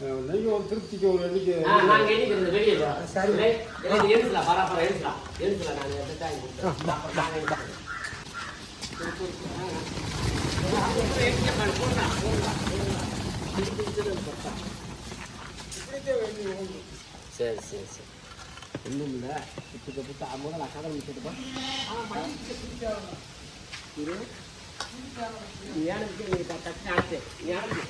நீங்கள் ஒரு திருப்திக்கு ஒரு எண்ணிக்கை நாங்க எண்ணிக்கிறது வெளியே. சரி. எழுதுலாம், பரவாயில்ல, எழுதுலாம். எழுதுலாம், நாங்க நாங்க. சரி சரி சரி ஒன்றும் இல்லை புத்துக்க புத்து முதல்ல கதை முடிச்சுட்டுப்பா நீ கட்டி அடிச்சு நீ அடிச்சு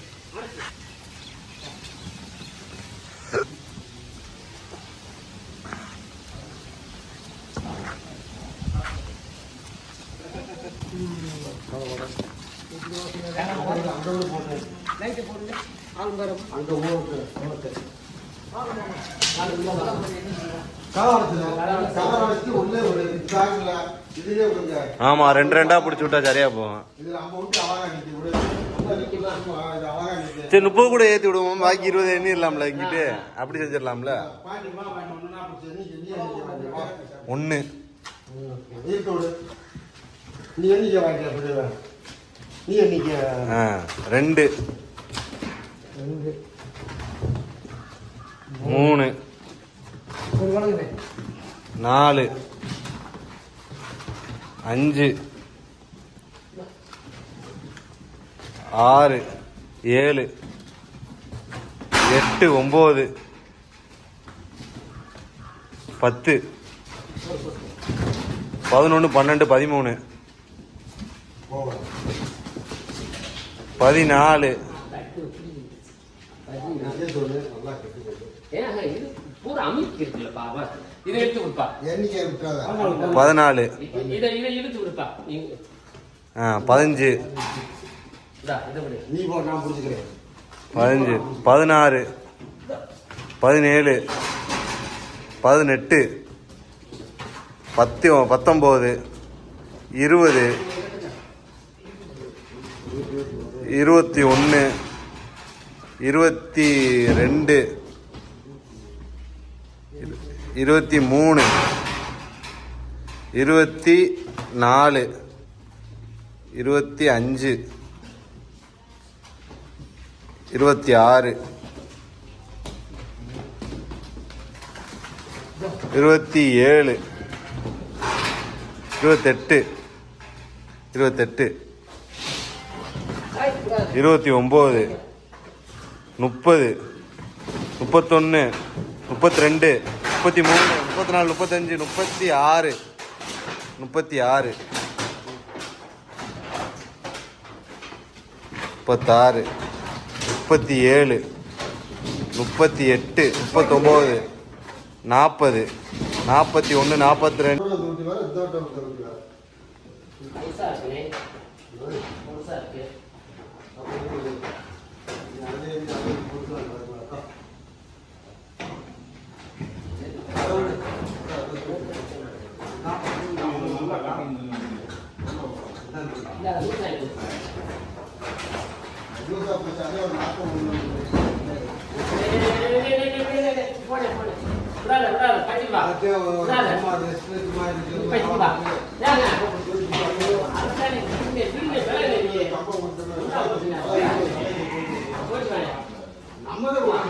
ஆமா ரெண்டு ரெண்டா பிடிச்சி விட்டா சரியா போவோம் நம்ம சரி முப்பது கூட ஏத்தி விடுவோம். பாக்கி இருபது எண்ணிடலாம்ல இங்கிட்டு. அப்படி செஞ்சிடலாம்ல? ஒன்று நீ எண்ணிக்க வாங்கிக்க அப்படி நீ எண்ணிக்க. ஆ ரெண்டு. ரெண்டு. மூணு. ஒரு நாலு. அஞ்சு. ஆறு. ஏழு. எட்டு ஒம்பது. பத்து. பதினொன்று பன்னெண்டு பதிமூணு. பதினாலு. பதினாலு. பதினஞ்சு. இந்தா இதை விடு. நீ போ நான் பிடிச்சிக்கிறேன். பதினஞ்சு. பதினாறு. பதினேழு. பதினெட்டு. பத்து பத்தொம்போது. இருபது. இருபத்தி ஒன்று இருபத்தி ரெண்டு இருபத்தி மூணு இருபத்தி நாலு இருபத்தி அஞ்சு இருபத்தி ஆறு இருபத்தி ஏழு இருபத்தெட்டு இருபத்தெட்டு. இருபத்தி ஒம்பது முப்பது முப்பத்தொன்று முப்பத்தி ரெண்டு முப்பத்தி மூணு முப்பத்தி நாலு முப்பத்தஞ்சு முப்பத்தி ஆறு முப்பத்தி ஆறு முப்பத்தாறு முப்பத்தி ஏழு முப்பத்தி எட்டு முப்பத்தொம்போது நாற்பது நாற்பத்தி ஒன்று நாற்பத்தி ரெண்டு நம்மதான்